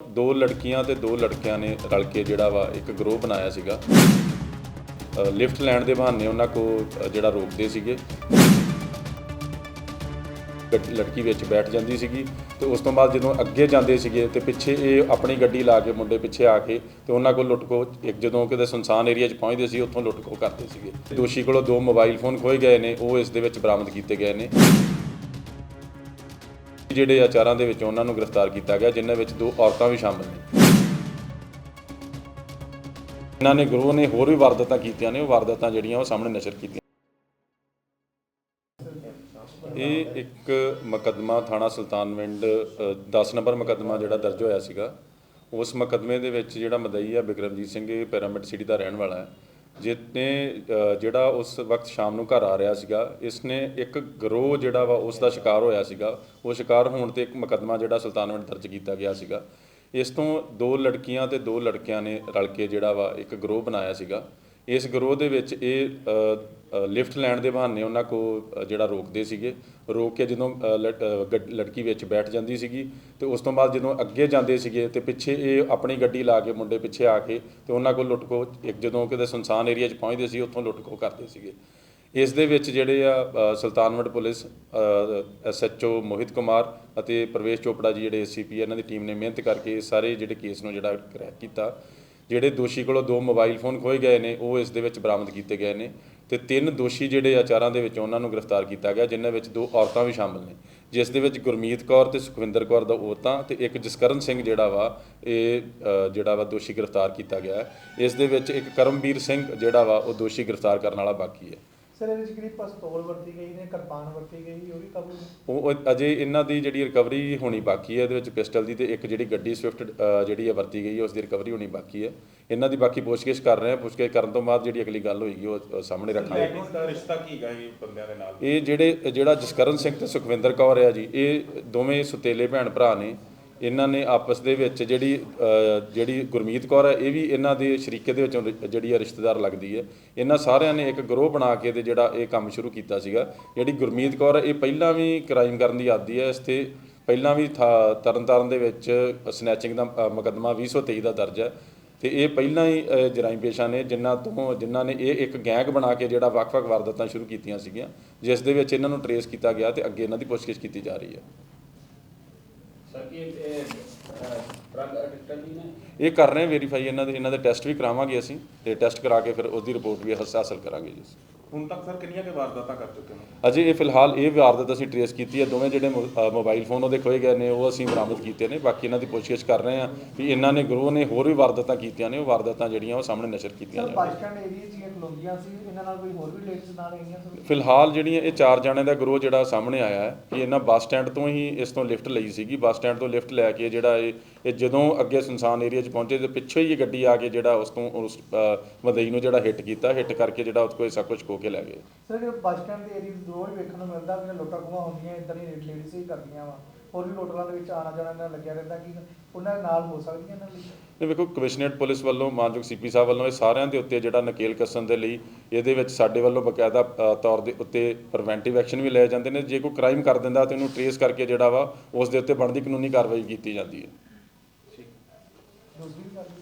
ਦੋ ਲੜਕੀਆਂ ਤੇ ਦੋ ਲੜਕਿਆਂ ਨੇ ਰਲ ਕੇ ਜਿਹੜਾ ਵਾ ਇੱਕ ਗਰੋਹ ਬਣਾਇਆ ਸੀਗਾ। ਲਿਫਟ ਲੈਣ ਦੇ ਬਹਾਨੇ ਉਹਨਾਂ ਕੋ ਜਿਹੜਾ ਰੋਕਦੇ ਸੀਗੇ। ਲੜਕੀ ਵਿੱਚ ਬੈਠ ਜਾਂਦੀ ਸੀਗੀ ਤੇ ਉਸ ਤੋਂ ਬਾਅਦ ਜਦੋਂ ਅੱਗੇ ਜਾਂਦੇ ਸੀਗੇ ਤੇ ਪਿੱਛੇ ਇਹ ਆਪਣੀ ਗੱਡੀ ਲਾ ਕੇ ਮੁੰਡੇ ਪਿੱਛੇ ਆ ਕੇ ਤੇ ਉਹਨਾਂ ਕੋਲ ਲੁੱਟਕੋ ਇੱਕ ਜਦੋਂ ਕਿਤੇ ਸੁਨਸਾਨ ਏਰੀਆ 'ਚ ਪਹੁੰਚਦੇ ਸੀ, ਉੱਥੋਂ ਲੁੱਟ ਕੋ ਕਰਦੇ ਸੀਗੇ। ਦੋਸ਼ੀ ਕੋਲੋਂ ਦੋ ਮੋਬਾਈਲ ਫੋਨ ਖੋਏ ਗਏ ਨੇ, ਉਹ ਇਸ ਦੇ ਵਿੱਚ ਬਰਾਮਦ ਕੀਤੇ ਗਏ ਨੇ। ਜਿਹੜੇ ਆਚਾਰਾਂ ਦੇ ਵਿੱਚ ਉਹਨਾਂ ਨੂੰ ਗ੍ਰਿਫਤਾਰ ਕੀਤਾ ਗਿਆ, ਜਿਨ੍ਹਾਂ ਵਿੱਚ ਦੋ ਔਰਤਾਂ ਵੀ ਸ਼ਾਮਲ ਨੇ। ਇਹਨਾਂ ਨੇ ਗਰੋਹ ਨੇ ਹੋਰ ਵੀ ਵਾਰਦਾਤਾਂ ਕੀਤੀਆਂ ਨੇ, ਉਹ ਵਾਰਦਾਤਾਂ ਜਿਹੜੀਆਂ ਉਹ ਸਾਹਮਣੇ ਨਸ਼ਰ ਕੀਤੀਆਂ। ਇਹ ਇੱਕ ਮੁਕੱਦਮਾ ਥਾਣਾ ਸੁਲਤਾਨਵਿੰਡ 10 ਨੰਬਰ ਮੁਕੱਦਮਾ ਜਿਹੜਾ ਦਰਜ ਹੋਇਆ ਸੀਗਾ। ਉਸ ਮੁਕੱਦਮੇ ਦੇ ਵਿੱਚ ਜਿਹੜਾ ਮਦਈ ਆ ਬਿਕਰਮਜੀਤ ਸਿੰਘ, ਇਹ ਪਿਰਾਮਿਡ ਸਿਟੀ ਦਾ ਰਹਿਣ ਵਾਲਾ ਹੈ। ਜਿਸਨੇ ਜਿਹੜਾ ਉਸ ਵਕਤ ਸ਼ਾਮ ਨੂੰ ਘਰ ਆ ਰਿਹਾ ਸੀਗਾ, ਇਸਨੇ ਇੱਕ ਗਰੋਹ ਜਿਹੜਾ ਵਾ ਉਸ ਦਾ ਸ਼ਿਕਾਰ ਹੋਇਆ ਸੀਗਾ। ਉਹ ਸ਼ਿਕਾਰ ਹੋਣ ਤੇ ਇੱਕ ਮੁਕੱਦਮਾ ਜਿਹੜਾ ਸੁਲਤਾਨਵਿੰਡ ਦਰਜ ਕੀਤਾ ਗਿਆ ਸੀਗਾ। ਇਸ ਤੋਂ ਦੋ ਲੜਕੀਆਂ ਤੇ ਦੋ ਲੜਕਿਆਂ ਨੇ ਰਲ ਕੇ ਜਿਹੜਾ ਵਾ ਇੱਕ ਗਰੋਹ ਬਣਾਇਆ ਸੀਗਾ। ਇਸ ਗਰੋਹ ਦੇ ਵਿੱਚ ਇਹ ਲਿਫਟ ਲੈਣ ਦੇ ਬਹਾਨੇ ਉਹਨਾਂ ਕੋ ਜਿਹੜਾ ਰੋਕਦੇ ਸੀਗੇ ਰੋਕ ਕੇ ਜਦੋਂ ਅ, ਲੜਕੀ ਵਿੱਚ ਬੈਠ ਜਾਂਦੀ ਸੀਗੀ ਤੇ ਉਸ ਤੋਂ ਬਾਅਦ ਜਦੋਂ ਅੱਗੇ ਜਾਂਦੇ ਸੀਗੇ ਤੇ ਪਿੱਛੇ ਇਹ ਆਪਣੀ ਗੱਡੀ ਲਾ ਕੇ ਮੁੰਡੇ ਪਿੱਛੇ ਆ ਕੇ ਤੇ ਉਹਨਾਂ ਕੋਲ ਲੁੱਟ ਕੋ ਇੱਕ ਜਦੋਂ ਕਿਤੇ ਸੁਨਸਾਨ ਏਰੀਆ 'ਚ ਪਹੁੰਚਦੇ ਸੀ ਉੱਥੋਂ ਲੁੱਟ ਕੋ ਕਰਦੇ ਸੀਗੇ। ਇਸ ਦੇ ਵਿੱਚ ਜਿਹੜੇ ਆ ਅ, ਸੁਲਤਾਨਵਿੰਡ ਪੁਲਿਸ ਐਸਐਚਓ ਮੋਹਿਤ ਕੁਮਾਰ ਅਤੇ ਪ੍ਰਵੇਸ਼ ਚੋਪੜਾ ਜੀ ਜਿਹੜੇ ਏਸੀਪੀ ਇਹਨਾਂ ਦੀ ਟੀਮ ਨੇ ਮਿਹਨਤ ਕਰਕੇ ਇਹ ਸਾਰੇ ਜਿਹੜੇ ਕੇਸ ਨੂੰ ਜਿਹੜਾ ਕਰੈਕ ਕੀਤਾ। ਜਿਹੜੇ ਦੋਸ਼ੀ ਕੋਲੋਂ ਦੋ ਮੋਬਾਈਲ ਫੋਨ ਖੋਏ ਗਏ ਨੇ, ਉਹ ਇਸ ਦੇ ਵਿੱਚ ਬਰਾਮਦ ਕੀਤੇ ਗਏ ਨੇ ਤੇ ਤਿੰਨ ਦੋਸ਼ੀ ਜਿਹੜੇ ਆਚਾਰਾਂ ਦੇ ਵਿੱਚ ਉਹਨਾਂ ਨੂੰ ਗ੍ਰਿਫਤਾਰ ਕੀਤਾ ਗਿਆ, ਜਿਨ੍ਹਾਂ ਵਿੱਚ ਦੋ ਔਰਤਾਂ ਵੀ ਸ਼ਾਮਲ ਨੇ। ਜਿਸ ਦੇ ਵਿੱਚ ਗੁਰਮੀਤ ਕੌਰ ਤੇ ਸੁਖਵਿੰਦਰ ਕੌਰ ਦਾ ਔਰਤਾਂ ਤੇ ਇੱਕ ਜਸਕਰਨ ਸਿੰਘ ਜਿਹੜਾ ਵਾ, ਇਹ ਜਿਹੜਾ ਵਾ ਦੋਸ਼ੀ ਗ੍ਰਿਫਤਾਰ ਕੀਤਾ ਗਿਆ। ਇਸ ਦੇ ਵਿੱਚ ਇੱਕ ਕਰਮਵੀਰ ਸਿੰਘ ਜਿਹੜਾ ਵਾ, ਉਹ ਦੋਸ਼ੀ ਗ੍ਰਿਫਤਾਰ ਕਰਨ ਵਾਲਾ ਬਾਕੀ ਹੈ। ਸਰ ਇਹਦੇ ਵਿੱਚ ਜਿਹੜੀ ਪਿਸਤੌਲ ਵਰਤੀ ਗਈ ਨੇ ਕਿਰਪਾਨ ਵਰਤੀ ਗਈ ਉਹ ਵੀ ਕਾਬੂ ਉਹ ਉਹ ਅਜੇ ਇਹਨਾਂ ਦੀ ਜਿਹੜੀ ਰਿਕਵਰੀ ਹੋਣੀ ਬਾਕੀ ਹੈ ਇਹਦੇ ਵਿੱਚ ਪਿਸਟਲ ਦੀ ਤੇ ਇੱਕ ਜਿਹੜੀ ਗੱਡੀ ਸਵਿਫਟ ਜਿਹੜੀ ਹੈ ਵਰਤੀ ਗਈ ਹੈ ਉਸ ਦੀ ਰਿਕਵਰੀ ਹੋਣੀ ਬਾਕੀ ਹੈ। ਇਹਨਾਂ ਦੀ ਬਾਕੀ ਪੁੱਛਗਿੱਛ ਕਰ ਰਹੇ ਹਾਂ ਪੁੱਛਗਿੱਛ ਕਰਨ ਤੋਂ ਬਾਅਦ ਜਿਹੜੀ ਅਗਲੀ ਗੱਲ ਹੋਏਗੀ ਉਹ ਸਾਹਮਣੇ ਰੱਖਾਂਗੇ ਲੈਡੀਜ਼ ਦਾ ਰਿਸ਼ਤਾ ਕੀ ਗਾ ਇਹ ਬੰਦਿਆਂ ਦੇ ਨਾਲ? ਇਹ ਜਿਹੜੇ ਜਿਹੜਾ ਜਸਕਰਨ ਸਿੰਘ ਤੇ ਸੁਖਵਿੰਦਰ ਕੌਰ ਹੈ ਜੀ ਇਹ ਦੋਵੇਂ ਸੁਤੇਲੇ ਭੈਣ ਭਰਾ ਨੇ। ਇਹਨਾਂ ਨੇ ਆਪਸ ਦੇ ਵਿੱਚ ਜਿਹੜੀ ਜਿਹੜੀ ਗੁਰਮੀਤ ਕੌਰ ਹੈ ਇਹ ਵੀ ਇਹਨਾਂ ਦੇ ਸ਼ਰੀਕੇ ਦੇ ਵਿੱਚੋਂ ਰਿ- ਜਿਹੜੀ ਹੈ ਰਿਸ਼ਤੇਦਾਰ ਲੱਗਦੀ ਹੈ। ਇਹਨਾਂ ਸਾਰਿਆਂ ਨੇ ਇੱਕ ਗਰੋਹ ਬਣਾ ਕੇ ਤੇ ਜਿਹੜਾ ਇਹ ਕੰਮ ਸ਼ੁਰੂ ਕੀਤਾ ਸੀਗਾ। ਜਿਹੜੀ ਗੁਰਮੀਤ ਕੌਰ ਹੈ ਇਹ ਪਹਿਲਾਂ ਵੀ ਕ੍ਰਾਈਮ ਕਰਨ ਦੀ ਆਦੀ ਹੈ। ਇਸ ਤੇ ਪਹਿਲਾਂ ਵੀ ਥਾ- ਤਰਨਤਾਰਨ ਦੇ ਵਿੱਚ ਸਨੈਚਿੰਗ ਦਾ ਅ, ਮੁਕੱਦਮਾ 2023 ਦਾ ਦਰਜ ਹੈ। ਤੇ ਇਹ ਪਹਿਲਾਂ ਹੀ ਅ, ਜਰਾਈਮ ਪੇਸ਼ਾ ਨੇ ਜਿਨ੍ਹਾਂ ਤੋਂ ਜਿਨ੍ਹਾਂ ਨੇ ਇਹ ਇੱਕ ਗੈਂਗ ਬਣਾ ਕੇ ਜਿਹੜਾ ਵੱਖ-ਵੱਖ ਵਾਰਦਾਤਾਂ ਸ਼ੁਰੂ ਕੀਤੀਆਂ ਸੀਗੀਆਂ ਜਿਸ ਦੇ ਵਿੱਚ ਇਹਨਾਂ ਨੂੰ ਟਰੇਸ ਕੀਤਾ ਗਿਆ ਤੇ ਅੱਗੇ ਇਹਨਾਂ ਦੀ ਪੁੱਛਗਿੱਛ ਕੀਤੀ ਜਾ ਰਹੀ ਹੈ। ਇਹ ਕਰ ਰਹੇ ਵੈਰੀਫਾਈ ਇਹਨਾਂ ਦੇ ਇਹਨਾਂ ਦੇ ਟੈਸਟ ਵੀ ਕਰਾਵਾਂਗੇ ਅਸੀਂ ਤੇ ਟੈਸਟ ਕਰਾ ਕੇ ਫਿਰ ਉਹਦੀ ਰਿਪੋਰਟ ਵੀ ਹਾਸਲ ਕਰਾਂਗੇ ਜੀ ਹੁਣ ਤੱਕ ਸਰ ਕਿੰਨੀਆਂ ਕੇ ਵਾਰਦਾਤਾਂ ਕਰ ਚੁੱਕੇ ਹੋ ਅਜੇ ਇਹ ਫਿਲਹਾਲ ਇਹ ਵਾਰਦਾਤ ਅਸੀਂ ਟਰੇਸ ਕੀਤੀ ਹੈ ਦੋਵੇਂ ਜਿਹੜੇ ਮੋਬਾਈਲ ਫੋਨ ਉਹਦੇ ਖੋਏ ਗਏ ਨੇ ਉਹ ਅਸੀਂ ਬਰਾਮਦ ਕੀਤੇ ਨੇ ਬਾਕੀ ਇਹਨਾਂ ਦੀ ਪੁੱਛਗਿੱਛ ਕਰ ਰਹੇ ਹਾਂ ਵੀ ਇਹਨਾਂ ਨੇ ਗਰੋਹ ਨੇ ਹੋਰ ਵੀ ਵਾਰਦਾਤਾਂ ਕੀਤੀਆਂ ਨੇ ਉਹ ਵਾਰਦਾਤਾਂ ਜਿਹੜੀਆਂ ਉਹ ਸਾਹਮਣੇ ਨਸ਼ਰ ਕੀਤੀਆਂ ਬੱਸ ਸਟੈਂਡ ਏਰੀਆ ਹੀ ਖਲੋਂਦੀਆਂ ਸੀ ਇਹਨਾਂ ਨਾਲ ਕੋਈ ਹੋਰ ਵੀ ਲੇਡੀਜ਼ ਨਾਲ ਆਈਆਂ ਫਿਲਹਾਲ ਜਿਹੜੀਆਂ ਇਹ ਚਾਰ ਜਣਿਆਂ ਦਾ ਗਰੋਹ ਜਿਹੜਾ ਸਾਹਮਣੇ ਆਇਆ ਹੈ ਕਿ ਇਹਨਾਂ ਬੱਸ ਸਟੈਂਡ ਤੋਂ ਹੀ ਇਸ ਤੋਂ ਲਿਫਟ ਲਈ ਸੀਗੀ ਬੱਸ ਸਟੈਂਡ ਤੋਂ ਲਿਫਟ ਲੈ ਕੇ ਜਿਹੜਾ ਇਹ ਇਹ ਜਦੋਂ ਅੱਗੇ ਸੁਨਸਾਨ ਏਰੀਆ 'ਚ ਪਹੁੰਚੇ ਤੇ ਪਿੱਛੇ ਹੀ ਇਹ ਗੱਡੀ ਆ ਕੇ ਜਿਹੜਾ ਉਸ ਤੋਂ ਉਸ ਮਦਈ ਨੂੰ ਜਿਹੜਾ ਹਿੱਟ ਕੀਤਾ ਹਿੱਟ ਕਰਕੇ ਜਿਹੜਾ ਉਸ ਕੋਲ ਸਭ ਕੁਝ ਕੇ ਲੈ ਗਏ। ਸਰ ਬੱਸ ਸਟੈਂਡ ਦੇ ਏਰੀਆ ਰੋਜ਼ ਵੇਖਣ ਨੂੰ ਮਿਲਦਾ ਕਿ ਲੁੱਟਾਂ ਖੋਹਾਂ ਹੁੰਦੀਆਂ ਇਦਾਂ ਦੀ ਲੇਡੀਜ਼ ਹੀ ਕਰਦੀਆਂ ਵਾ। ਹੋਰ ਵੀ ਲੋਟਲਾਂ ਦੇ ਵਿੱਚ ਆਣਾ ਜਾਣਾ ਇਹਨਾਂ ਲੱਗਿਆ ਰਹਿੰਦਾ ਕਿ ਉਹਨਾਂ ਦੇ ਨਾਲ ਹੋ ਸਕਦੀਆਂ ਇਹਨਾਂ ਲਈ? ਇਹ ਵੇਖੋ ਕਮਿਸ਼ਨਰੇਟ ਪੁਲਿਸ ਵੱਲੋਂ ਮਾਨਯੋਗ ਸੀਪੀ ਸਾਹਿਬ ਵੱਲੋਂ ਇਹ ਸਾਰਿਆਂ ਦੇ ਉੱਤੇ ਜਿਹੜਾ ਨਕੇਲ ਕੱਸਣ ਦੇ ਲਈ ਇਹਦੇ ਵਿੱਚ ਸਾਡੇ ਵੱਲੋਂ ਬਕਾਇਦਾ ਅ, ਤੌਰ ਦੇ ਉੱਤੇ ਪ੍ਰੀਵੈਂਟਿਵ ਐਕਸ਼ਨ ਵੀ ਲਏ ਜਾਂਦੇ ਨੇ। ਜੇ ਕੋਈ ਕ੍ਰਾਈਮ ਕਰ ਦਿੰਦਾ ਤੇ ਉਹਨੂੰ ਟਰੇਸ ਕਰਕੇ ਜਿਹੜਾ ਵਾ ਉਸ ਦੇ ਉੱਤੇ ਬਣਦੀ ਕਾਨੂੰਨੀ ਕਾਰਵਾਈ ਕੀਤੀ ਜਾਂਦੀ ਹੈ।